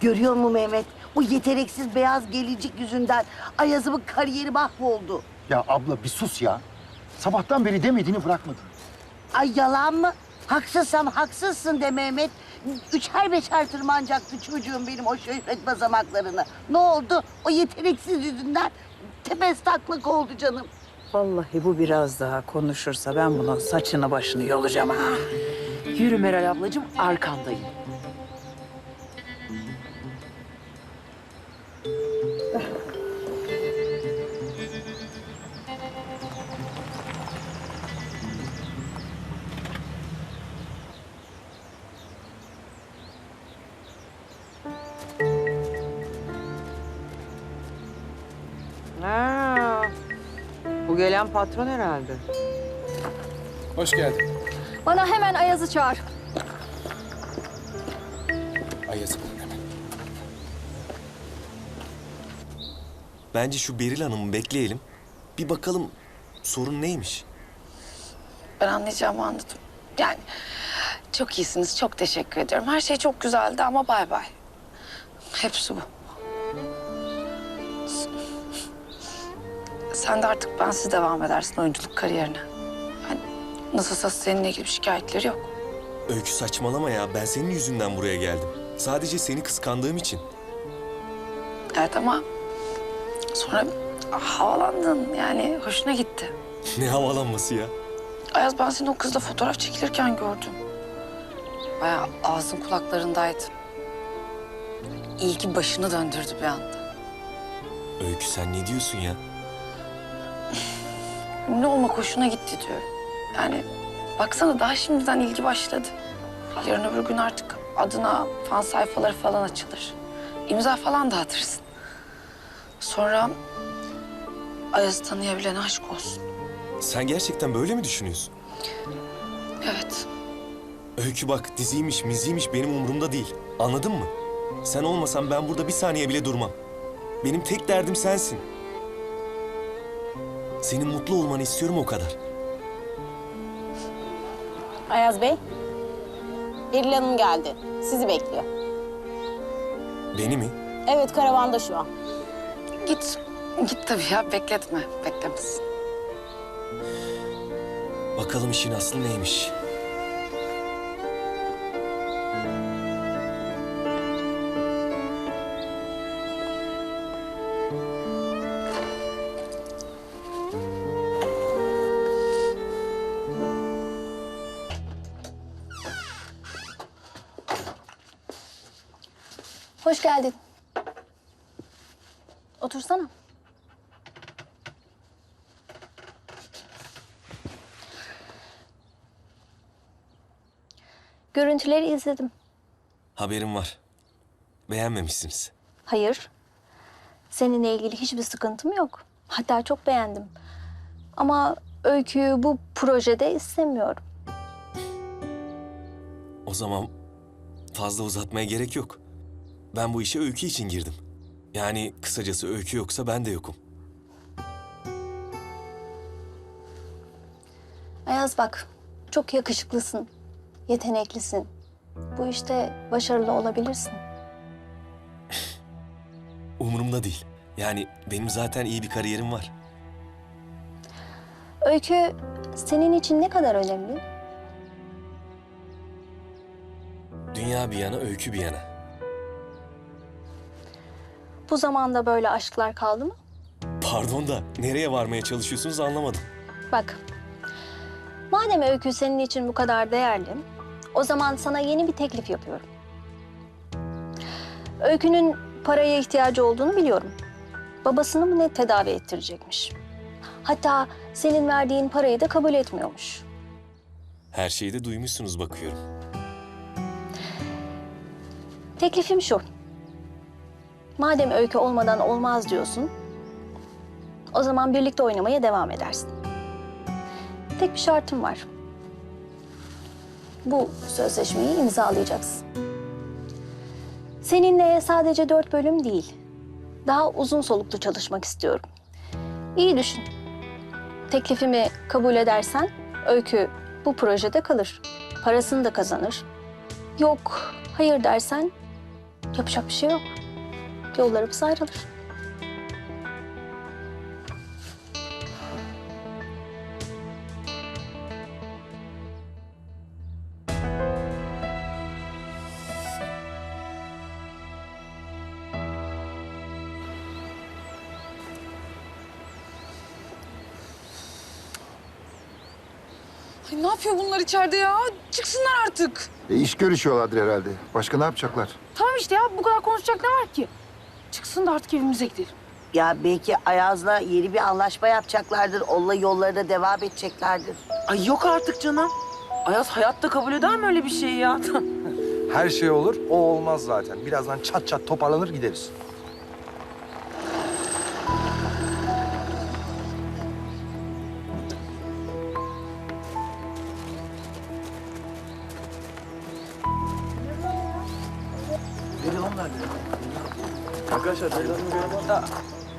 Görüyor musun Mehmet? O yeteneksiz beyaz gelecek yüzünden Ayaz'ımın kariyeri mahvoldu. Ya abla bir sus ya. Sabahtan beri demediğini bırakmadın. Ay yalan mı? Haksızsam haksızsın de Mehmet. Üçer beşer tırmanacaktı çocuğum benim o şöhret basamaklarını. Ne oldu? O yeteneksiz yüzünden tepes taklak oldu canım. Vallahi bu biraz daha konuşursa ben bunun saçını başını yolacağım ha. Yürü Meral ablacığım arkandayım. Gelen patron herhalde. Hoş geldin. Bana hemen Ayaz'ı çağır. Ayaz'ım hemen. Bence şu Beril Hanım'ı bekleyelim. Bir bakalım sorun neymiş? Ben anlayacağımı anladım. Yani çok iyisiniz, çok teşekkür ediyorum. Her şey çok güzeldi ama bay bay. Hepsi bu. Sen de artık bensiz devam edersin oyunculuk kariyerine. Yani nasılsa seninle ilgili şikayetleri yok. Öykü saçmalama ya. Ben senin yüzünden buraya geldim. Sadece seni kıskandığım için. Evet ama sonra havalandın yani hoşuna gitti. Ne havalanması ya. Ayaz ben seni o kızla fotoğraf çekilirken gördüm. Bayağı ağzın kulaklarındaydı. İlgi başını döndürdü bir anda. Öykü sen ne diyorsun ya? Ünlü olmak hoşuna gitti diyorum. Yani baksana daha şimdiden ilgi başladı. Yarın öbür gün artık adına fan sayfaları falan açılır. İmza falan dağıtırsın. Sonra Ayaz'ı tanıyabilene aşk olsun. Sen gerçekten böyle mi düşünüyorsun? Evet. Öykü bak diziymiş, miziymiş benim umurumda değil. Anladın mı? Sen olmasan ben burada bir saniye bile durmam. Benim tek derdim sensin. Senin mutlu olmanı istiyorum o kadar. Ayaz Bey, Beril Hanım geldi. Sizi bekliyor. Beni mi? Evet, karavanda şu an. Git. Git tabii ya bekletme. Beklemesin. Bakalım işin aslı neymiş? Hoş geldin. Otursana. Görüntüleri izledim. Haberim var. Beğenmemişsiniz. Hayır. Seninle ilgili hiçbir sıkıntım yok. Hatta çok beğendim. Ama öyküyü bu projede istemiyorum. O zaman fazla uzatmaya gerek yok. Ben bu işe öykü için girdim. Yani kısacası öykü yoksa ben de yokum. Ayaz bak, çok yakışıklısın, yeteneklisin. Bu işte başarılı olabilirsin. Umurumda değil. Yani benim zaten iyi bir kariyerim var. Öykü senin için ne kadar önemli? Dünya bir yana, öykü bir yana. Bu zamanda böyle aşklar kaldı mı? Pardon da nereye varmaya çalışıyorsunuz anlamadım. Bak, madem öykü senin için bu kadar değerli, o zaman sana yeni bir teklif yapıyorum. Öykünün paraya ihtiyacı olduğunu biliyorum. Babasını mı ne tedavi ettirecekmiş. Hatta senin verdiğin parayı da kabul etmiyormuş. Her şeyi de duymuşsunuz bakıyorum. Teklifim şu. Madem öykü olmadan olmaz diyorsun, o zaman birlikte oynamaya devam edersin. Tek bir şartım var. Bu sözleşmeyi imzalayacaksın. Seninle sadece dört bölüm değil, daha uzun soluklu çalışmak istiyorum. İyi düşün. Teklifimi kabul edersen öykü bu projede kalır. Parasını da kazanır. Yok, hayır dersen Yapacak bir şey yok. Yollarımız ayrılır. Ay ne yapıyor bunlar içeride ya? Çıksınlar artık. E, iş görüşüyorlardır herhalde. Başka ne yapacaklar? Tamam işte ya bu kadar konuşacak ne var ki? Çıksın da artık evimize gidelim. Ya belki Ayaz'la yeni bir anlaşma yapacaklardır. Onunla yollarına devam edeceklerdir. Ay yok artık canım. Ayaz hayatta kabul eder mi öyle bir şey ya? Her şey olur, o olmaz zaten. Birazdan çat çat toparlanır gideriz.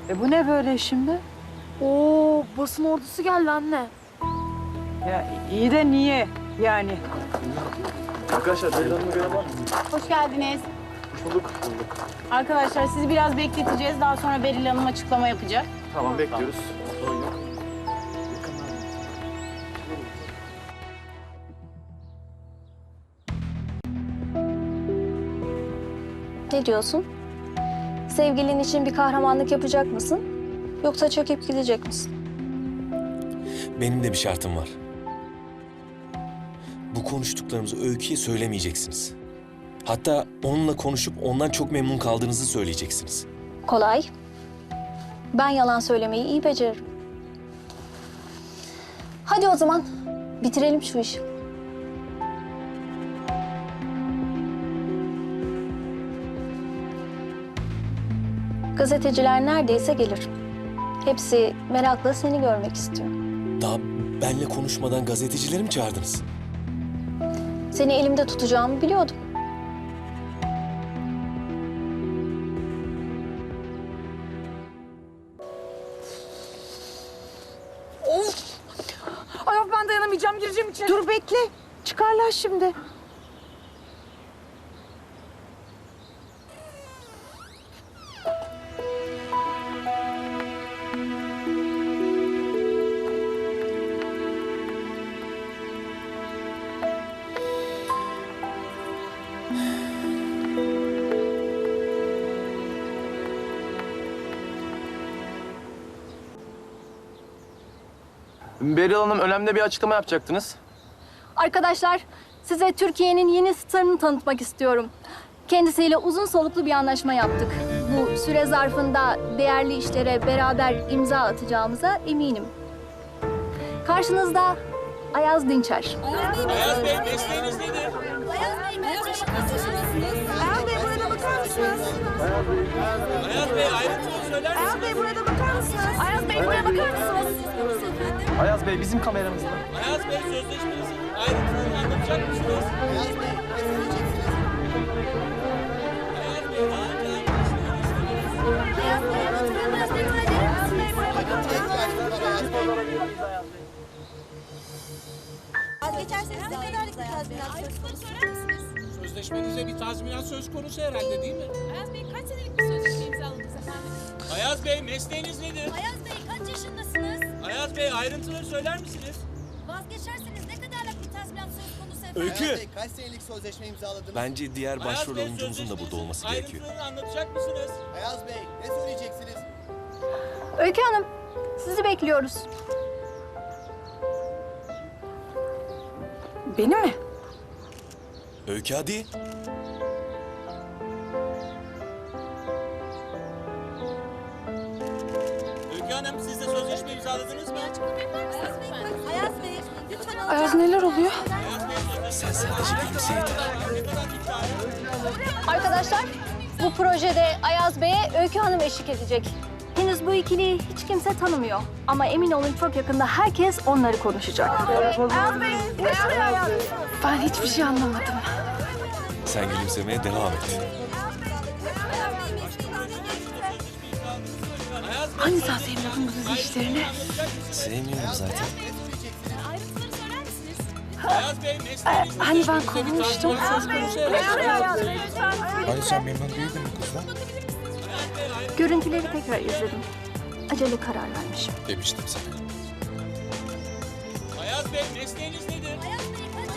E bu ne böyle şimdi? Oo basın ordusu geldi anne. Ya iyi de niye yani? Hoş geldiniz. Hoş bulduk. Arkadaşlar sizi biraz bekleteceğiz. Daha sonra Beril Hanım açıklama yapacak. Tamam, bekliyoruz. Ne diyorsun? Sevgilin için bir kahramanlık yapacak mısın? Yoksa çöküp gidecek misin? Benim de bir şartım var. Bu konuştuklarımızı Öykü'ye söylemeyeceksiniz. Hatta onunla konuşup ondan çok memnun kaldığınızı söyleyeceksiniz. Kolay. Ben yalan söylemeyi iyi beceririm. Hadi o zaman bitirelim şu işi. Gazeteciler neredeyse gelir. Hepsi merakla seni görmek istiyor. Daha benle konuşmadan gazetecileri mi çağırdınız? Seni elimde tutacağımı biliyordum. Ay yok ben dayanamayacağım gireceğim içeri. Dur bekle. Çıkarlar şimdi. Beril Hanım önemli bir açıklama yapacaktınız. Arkadaşlar, size Türkiye'nin yeni starını tanıtmak istiyorum. Kendisiyle uzun soluklu bir anlaşma yaptık. Bu süre zarfında değerli işlere beraber imza atacağımıza eminim. Karşınızda Ayaz Dinçer. Ayaz Bey mesleğiniz nedir? Ayaz Bey ayrıntılı söyler misiniz? Ayaz Bey buraya bakar mısınız? Ayaz Bey bizim kameramızda. Ayaz Bey sözleşmenizi ayrıntılı anlatacak mısınız? Ayaz Bey söyleyeceksiniz? Ayaz Bey daha önce Vazgeçerseniz ne kadarlık bir tazminat söz konusu? Sözleşmenize bir tazminat söz konusu herhalde değil mi? Ayaz Bey kaç senelik bir sözleşme imzaladınız efendim? Ayaz Bey mesleğiniz nedir? Ayaz Bey kaç yaşındasınız? Ayaz Bey ayrıntıları söyler misiniz? Vazgeçerseniz ne kadarlık bir tazminat söz konusu efendim? Öykü! Kaç senelik sözleşme imzaladınız? Bence diğer Ayaz başrol Bey oyuncumuzun da burada sözleşmenizin olması gerekiyor. Ayrıntılarını anlatacak mısınız? Ayaz Bey, ne söyleyeceksiniz? Öykü Hanım, sizi bekliyoruz. Beni mi? Öykü hadi. Öykü Hanım siz de sözleşme imzaladınız mı? Ayaz Bey, Bey lütfen Ayaz neler oluyor? Sen sadece yeter. Arkadaşlar, bu projede Ayaz Bey'e Öykü Hanım eşlik edecek. Henüz bu ikiliyi hiç kimse tanımıyor. Ama emin olun çok yakında herkes onları konuşacak. Ayaz Bey, Ayaz? Ben hiçbir şey anlamadım. Sen gülümsemeye devam et. Hani sen sevmiyordun bu dizi işlerini? Sevmiyorum zaten. ayrıntıları söyler misiniz? Ayaz Bey mesleğiniz nedir? Hani ben kovulmuştum. Evet. Hani sen memnun değildin mi kızdan? Görüntüleri tekrar izledim. Acele karar vermişim. Demiştim sana. Ayaz Bey mesleğiniz nedir?